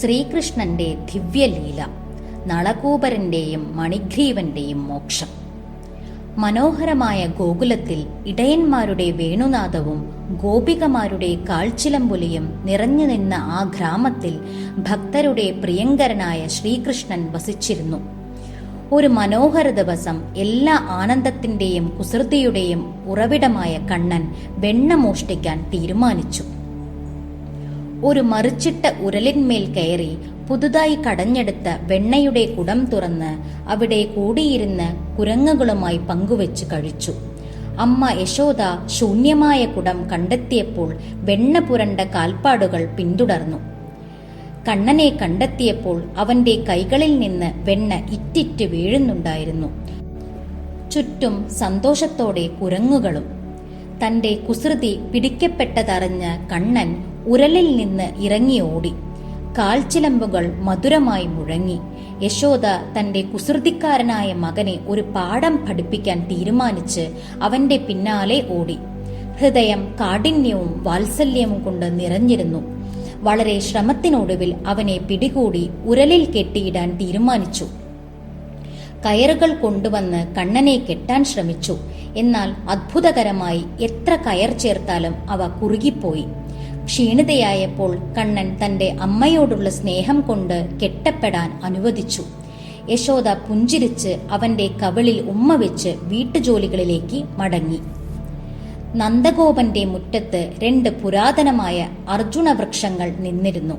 ശ്രീകൃഷ്ണന്റെ ദിവ്യലീല നളകൂപരന്റെയും മണിഗ്രീവന്റെയും മോക്ഷം. മനോഹരമായ ഗോകുലത്തിൽ ഇടയന്മാരുടെ വേണുനാദവും ഗോപികമാരുടെ കാഴ്ചിലമ്പുലിയും നിറഞ്ഞു നിന്ന ആ ഗ്രാമത്തിൽ ഭക്തരുടെ പ്രിയങ്കരനായ ശ്രീകൃഷ്ണൻ വസിച്ചിരുന്നു. ഒരു മനോഹര ദിവസം എല്ലാ ആനന്ദത്തിന്റെയും കുസൃതിയുടെയും ഉറവിടമായ കണ്ണൻ വെണ്ണ മോഷ്ടിക്കാൻ തീരുമാനിച്ചു. ഒരു മറിച്ചിട്ട ഉരലിന്മേൽ കയറി പുതുതായി കടഞ്ഞെടുത്ത വെണ്ണയുടെ കുടം തുറന്ന് അവിടെ കൂടിയിരുന്ന് കുരങ്ങുകളുമായി പങ്കുവെച്ച് കഴിച്ചു. അമ്മ യശോദ ശൂന്യമായ കുടം കണ്ടെത്തിയപ്പോൾ വെണ്ണ പുരണ്ട കാൽപ്പാടുകൾ പിന്തുടർന്നു. കണ്ണനെ കണ്ടെത്തിയപ്പോൾ അവന്റെ കൈകളിൽ നിന്ന് വെണ്ണ ഇറ്റിറ്റ് വീഴുന്നുണ്ടായിരുന്നു. ചുറ്റും സന്തോഷത്തോടെ കുരങ്ങുകളും. തന്റെ കുസൃതി പിടിക്കപ്പെട്ടതറിഞ്ഞ് കണ്ണൻ ഉരലിൽ നിന്ന് ഇറങ്ങി ഓടി. കാൽച്ചിലമ്പുകൾ മധുരമായി മുഴങ്ങി. യശോദ തന്റെ കുസൃതിക്കാരനായ മകനെ ഒരു പാഠം പഠിപ്പിക്കാൻ തീരുമാനിച്ച് അവന്റെ പിന്നാലെ ഓടി. ഹൃദയം കാഠിന്യവും വാത്സല്യവും കൊണ്ട് നിറഞ്ഞിരുന്നു. വളരെ ശ്രമത്തിനൊടുവിൽ അവനെ പിടികൂടി ഉരലിൽ കെട്ടിയിടാൻ തീരുമാനിച്ചു. കയറുകൾ കൊണ്ടുവന്ന് കണ്ണനെ കെട്ടാൻ ശ്രമിച്ചു. എന്നാൽ അത്ഭുതകരമായി എത്ര കയർ ചേർത്താലും അവ കുറുകിപ്പോയി. ക്ഷീണിതയായപ്പോൾ കണ്ണൻ തന്റെ അമ്മയോടുള്ള സ്നേഹം കൊണ്ട് കെട്ടപ്പെടാൻ അനുവദിച്ചു. യശോദ പുഞ്ചിരിച്ച് അവന്റെ കവിളിൽ ഉമ്മ വെച്ച് വീട്ടുജോലികളിലേക്ക് മടങ്ങി. നന്ദഗോപന്റെ മുറ്റത്ത് രണ്ട് പുരാതനമായ അർജുന വൃക്ഷങ്ങൾ നിന്നിരുന്നു.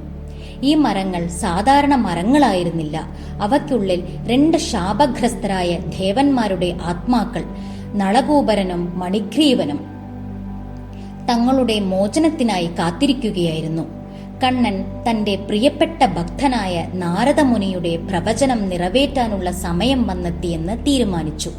ഈ മരങ്ങൾ സാധാരണ മരങ്ങളായിരുന്നില്ല. അവയ്ക്കുള്ളിൽ രണ്ട് ശാപഗ്രസ്തരായ ദേവന്മാരുടെ ആത്മാക്കൾ നളഗോപരനും മണിഗ്രീവനും തങ്ങളുടെ മോചനത്തിനായി കാത്തിരിക്കുകയായിരുന്നു. കണ്ണൻ തന്റെ പ്രിയപ്പെട്ട ഭക്തനായ നാരദമുനിയുടെ പ്രവചനം നിറവേറ്റാനുള്ള സമയം വന്നെത്തിയെന്ന് തീരുമാനിച്ചു.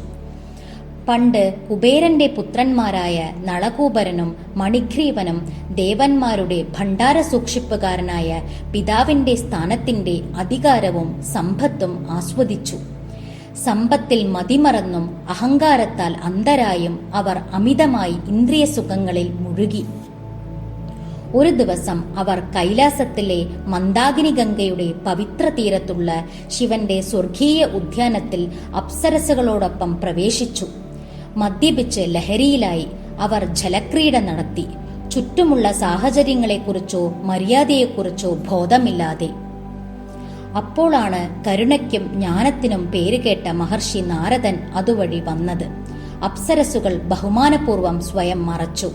പണ്ട് കുബേരന്റെ പുത്രന്മാരായ നളകൂപരനും മണിഗ്രീവനും ദേവന്മാരുടെ ഭണ്ഡാര സൂക്ഷിപ്പുകാരനായ പിതാവിന്റെ സ്ഥാനത്തിന്റെ അധികാരവും സമ്പത്തും ആസ്വദിച്ചു. സമ്പത്തിൽ മതിമറന്നും അഹങ്കാരത്താൽ അന്തരായും അവർ അമിതമായി ഇന്ദ്രിയ സുഖങ്ങളിൽ മുഴുകി. ഒരു ദിവസം അവർ കൈലാസത്തിലെ മന്ദാഗിനി ഗംഗയുടെ പവിത്ര തീരത്തുള്ള ശിവന്റെ സ്വർഗീയ ഉദ്യാനത്തിൽ അപ്സരസുകളോടൊപ്പം പ്രവേശിച്ചു. മദ്യപിച്ച് ലഹരിയിലായി അവർ ജലക്രീഡ നടത്തി. ചുറ്റുമുള്ള സാഹചര്യങ്ങളെക്കുറിച്ചോ മര്യാദയെക്കുറിച്ചോ ബോധമില്ലാതെ അപ്പോഴാണ് കരുണയ്ക്കും ജ്ഞാനത്തിനും പേരുകേട്ട മഹർഷി നാരദൻ അതുവഴി വന്നത്. അപ്സരസുകൾ ബഹുമാനപൂർവം സ്വയം മറച്ചു.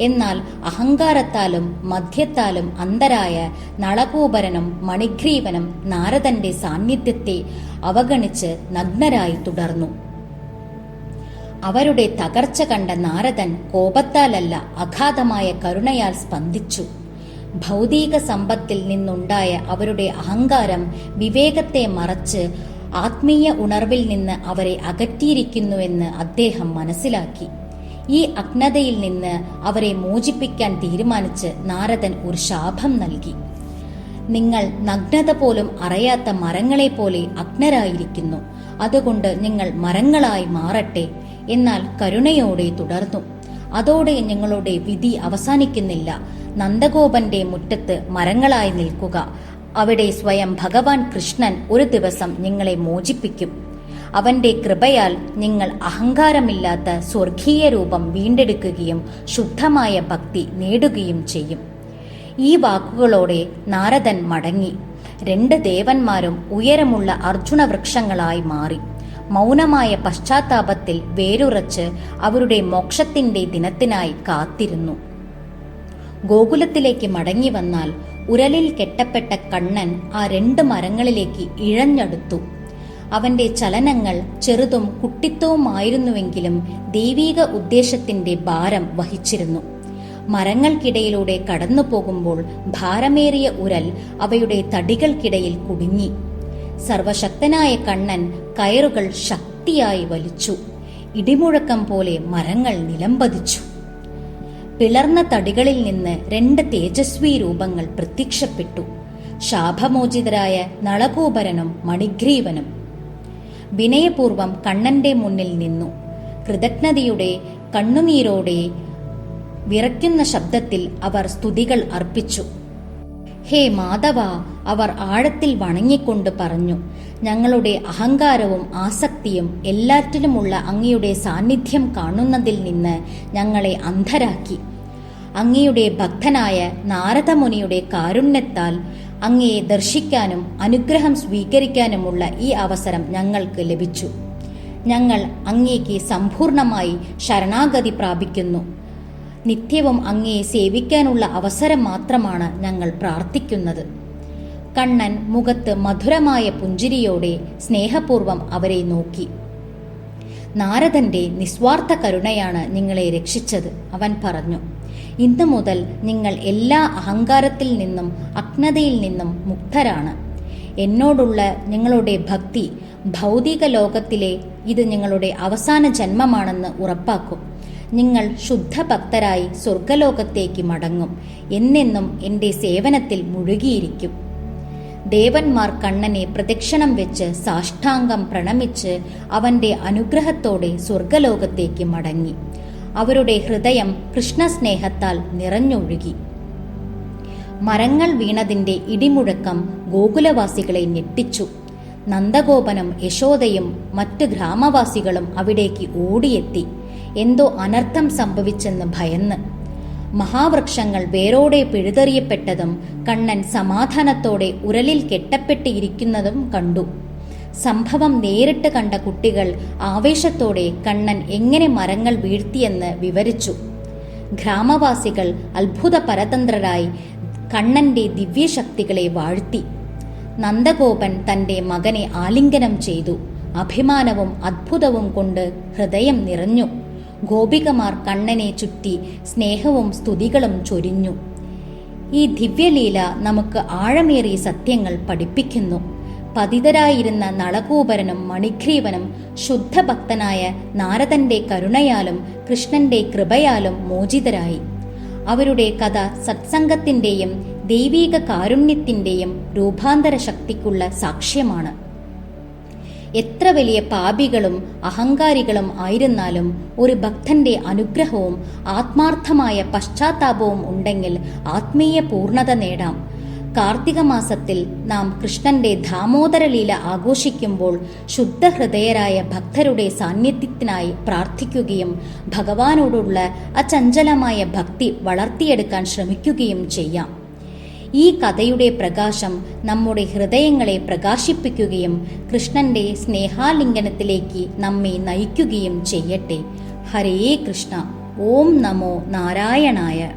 എന്നാൽ അഹങ്കാരത്താലും മദ്യത്താലും അന്തരായ നളകൂപരനും മണിഗ്രീവനും നാരദന്റെ സാന്നിധ്യത്തെ അവഗണിച്ച് നഗ്നരായി തുടർന്നു. അവരുടെ തകർച്ച കണ്ട നാരദൻ കോപത്താലല്ല അഗാധമായ കരുണയാൽ സ്പന്ദിച്ചു. ഭൗതിക സമ്പത്തിൽ നിന്നുണ്ടായ അവരുടെ അഹങ്കാരം വിവേകത്തെ മറച്ച് ആത്മീയ ഉണർവിൽ നിന്ന് അവരെ അകറ്റിയിരിക്കുന്നുവെന്ന് അദ്ദേഹം മനസ്സിലാക്കി. ഈ അജ്ഞതയിൽ നിന്ന് അവരെ മോചിപ്പിക്കാൻ തീരുമാനിച്ച് നാരദൻ ഒരു ശാപം നൽകി. നിങ്ങൾ നഗ്നത പോലും അറിയാത്ത മരങ്ങളെ പോലെ അഗ്നരായിരിക്കുന്നു അതുകൊണ്ട് നിങ്ങൾ മരങ്ങളായി മാറട്ടെ എന്നാൽ കരുണയോടെ തുടർന്നു. അതോടെ ഞങ്ങളുടെ വിധി അവസാനിക്കുന്നില്ല. നന്ദഗോപന്റെ മുറ്റത്ത് മരങ്ങളായി നിൽക്കുക. അവിടെ സ്വയം ഭഗവാൻ കൃഷ്ണൻ ഒരു ദിവസം നിങ്ങളെ മോചിപ്പിക്കും. അവന്റെ കൃപയാൽ നിങ്ങൾ അഹങ്കാരമില്ലാത്ത സ്വർഗീയ രൂപം വീണ്ടെടുക്കുകയും ശുദ്ധമായ ഭക്തി നേടുകയും ചെയ്യും. ഈ വാക്കുകളോടെ നാരദൻ മടങ്ങി. രണ്ട് ദേവന്മാരും ഉയരമുള്ള അർജുന വൃക്ഷങ്ങളായി മാറി. മൗനമായ പശ്ചാത്താപത്തിൽ വേരുറച്ച് അവരുടെ മോക്ഷത്തിന്റെ ദിനത്തിനായി കാത്തിരുന്നു. ഗോകുലത്തിലേക്ക് മടങ്ങി വന്നാൽ ഉരലിൽ കെട്ടപ്പെട്ട കണ്ണൻ ആ രണ്ട് മരങ്ങളിലേക്ക് ഇഴഞ്ഞടുത്തു. അവന്റെ ചലനങ്ങൾ ചെറുതും കുട്ടിത്തവുമായിരുന്നുവെങ്കിലും ദൈവീക ഉദ്ദേശത്തിന്റെ ഭാരം വഹിച്ചിരുന്നു. മരങ്ങൾക്കിടയിലൂടെ കടന്നു പോകുമ്പോൾ ഭാരമേറിയ ഉരൽ അവയുടെ തടികൾക്കിടയിൽ കുടുങ്ങി. സർവശക്തനായ കണ്ണൻ കയറുകൾ ശക്തിയായി വലിച്ചു. ഇടിമുഴക്കം പോലെ മരങ്ങൾ നിലംപതിച്ചു. പിളർന്ന തടികളിൽ നിന്ന് രണ്ട് തേജസ്വി രൂപങ്ങൾ പ്രത്യക്ഷപ്പെട്ടു. ശാപമോചിതരായ നളകൂപരനും മണിഗ്രീവനും. വിനയപൂർവം കണ്ണന്റെ മുന്നിൽ നിന്നു. കൃതജ്ഞതയുടെ കണ്ണുനീരോടെ വിറയ്ക്കുന്ന ശബ്ദത്തിൽ അവർ സ്തുതികൾ അർപ്പിച്ചു. ഹേ മാധവ അവർ ആഴത്തിൽ വണങ്ങിക്കൊണ്ട് പറഞ്ഞു ഞങ്ങളുടെ അഹങ്കാരവും ആസക്തിയും എല്ലാറ്റിലുമുള്ള അങ്ങയുടെ സാന്നിധ്യം കാണുന്നതിൽ നിന്ന് ഞങ്ങളെ അന്ധരാക്കി. അങ്ങയുടെ ഭക്തനായ നാരദമുനിയുടെ കാരുണ്യത്താൽ അങ്ങയെ ദർശിക്കാനും അനുഗ്രഹം സ്വീകരിക്കാനുമുള്ള ഈ അവസരം ഞങ്ങൾക്ക് ലഭിച്ചു. ഞങ്ങൾ അങ്ങേക്ക് സമ്പൂർണമായി ശരണാഗതി പ്രാപിക്കുന്നു. നിത്യവും അങ്ങയെ സേവിക്കാനുള്ള അവസരം മാത്രമാണ് ഞങ്ങൾ പ്രാർത്ഥിക്കുന്നത്. കണ്ണൻ മുഖത്ത് മധുരമായ പുഞ്ചിരിയോടെ സ്നേഹപൂർവം അവരെ നോക്കി. നാരദന്റെ നിസ്വാർത്ഥ കരുണയാണ് നിങ്ങളെ രക്ഷിച്ചത് അവൻ പറഞ്ഞു. ഇന്നു മുതൽ നിങ്ങൾ എല്ലാ അഹങ്കാരത്തിൽ നിന്നും അജ്ഞതയിൽ നിന്നും മുക്തരാണ്. എന്നോടുള്ള നിങ്ങളുടെ ഭക്തി ഭൗതിക ലോകത്തിലെ ഇത് നിങ്ങളുടെ അവസാന ജന്മമാണെന്ന് ഉറപ്പാക്കും. നിങ്ങൾ ശുദ്ധഭക്തരായി സ്വർഗലോകത്തേക്ക് മടങ്ങും. എന്നെന്നും എന്റെ സേവനത്തിൽ മുഴുകിയിരിക്കും. ദേവന്മാർ കണ്ണനെ പ്രദക്ഷിണം വെച്ച് സാഷ്ടാംഗം പ്രണമിച്ച് അവന്റെ അനുഗ്രഹത്തോടെ സ്വർഗലോകത്തേക്ക് മടങ്ങി. അവരുടെ ഹൃദയം കൃഷ്ണസ്നേഹത്താൽ നിറഞ്ഞൊഴുകി. മരങ്ങൾ വീണതിന്റെ ഇടിമുഴക്കം ഗോകുലവാസികളെ ഞെട്ടിച്ചു. നന്ദഗോപനും യശോദയും മറ്റു ഗ്രാമവാസികളും അവിടേക്ക് ഓടിയെത്തി. എന്തോ അനർത്ഥം സംഭവിച്ചെന്ന് ഭയന്ന്. മഹാവൃക്ഷങ്ങൾ വേരോടെ പിഴുതെറിയപ്പെട്ടതും കണ്ണൻ സമാധാനത്തോടെ ഉരലിൽ കെട്ടപ്പെട്ടിരിക്കുന്നതും കണ്ടു. സംഭവം നേരിട്ട് കണ്ട കുട്ടികൾ ആവേശത്തോടെ കണ്ണൻ എങ്ങനെ മരങ്ങൾ വീഴ്ത്തിയെന്ന് വിവരിച്ചു. ഗ്രാമവാസികൾ അത്ഭുത പരതന്ത്രരായി കണ്ണന്റെ ദിവ്യശക്തികളെ വാഴ്ത്തി. നന്ദഗോപൻ തന്റെ മകനെ ആലിംഗനം ചെയ്തു. അഭിമാനവും അത്ഭുതവും കൊണ്ട് ഹൃദയം നിറഞ്ഞു. ഗോപികമാർ കണ്ണനെ ചുറ്റി സ്നേഹവും സ്തുതികളും ചൊരിഞ്ഞു. ഈ ദിവ്യലീല നമുക്ക് ആഴമേറിയ സത്യങ്ങൾ പഠിപ്പിക്കുന്നു. പതിതരായിരുന്ന നളകൂപരനും മണിഗ്രീവനും ശുദ്ധഭക്തനായ നാരദന്റെ കരുണയാലും കൃഷ്ണന്റെ കൃപയാലും മോചിതരായി. അവരുടെ കഥ സത്സംഗത്തിന്റെയും ദൈവീക കാരുണ്യത്തിന്റെയും രൂപാന്തര ശക്തിക്കുള്ള സാക്ഷ്യമാണ്. എത്ര വലിയ പാപികളും അഹങ്കാരികളും ആയിരുന്നാലും ഒരു ഭക്തന്റെ അനുഗ്രഹവും ആത്മാർത്ഥമായ പശ്ചാത്താപവും ഉണ്ടെങ്കിൽ ആത്മീയ പൂർണത നേടാം. കാർത്തിക മാസത്തിൽ നാം കൃഷ്ണന്റെ ധാമോദരലീല ആഘോഷിക്കുമ്പോൾ ശുദ്ധഹൃദയരായ ഭക്തരുടെ സാന്നിധ്യത്തിനായി പ്രാർത്ഥിക്കുകയും ഭഗവാനോടുള്ള അചഞ്ചലമായ ഭക്തി വളർത്തിയെടുക്കാൻ ശ്രമിക്കുകയും ചെയ്യാം. ഈ കഥയുടെ പ്രകാശം നമ്മുടെ ഹൃദയങ്ങളെ പ്രകാശിപ്പിക്കുകയും കൃഷ്ണന്റെ സ്നേഹാലിംഗനത്തിലേക്ക് നമ്മെ നയിക്കുകയും ചെയ്യട്ടെ. ഹരേ കൃഷ്ണ. ഓം നമോ നാരായണായ.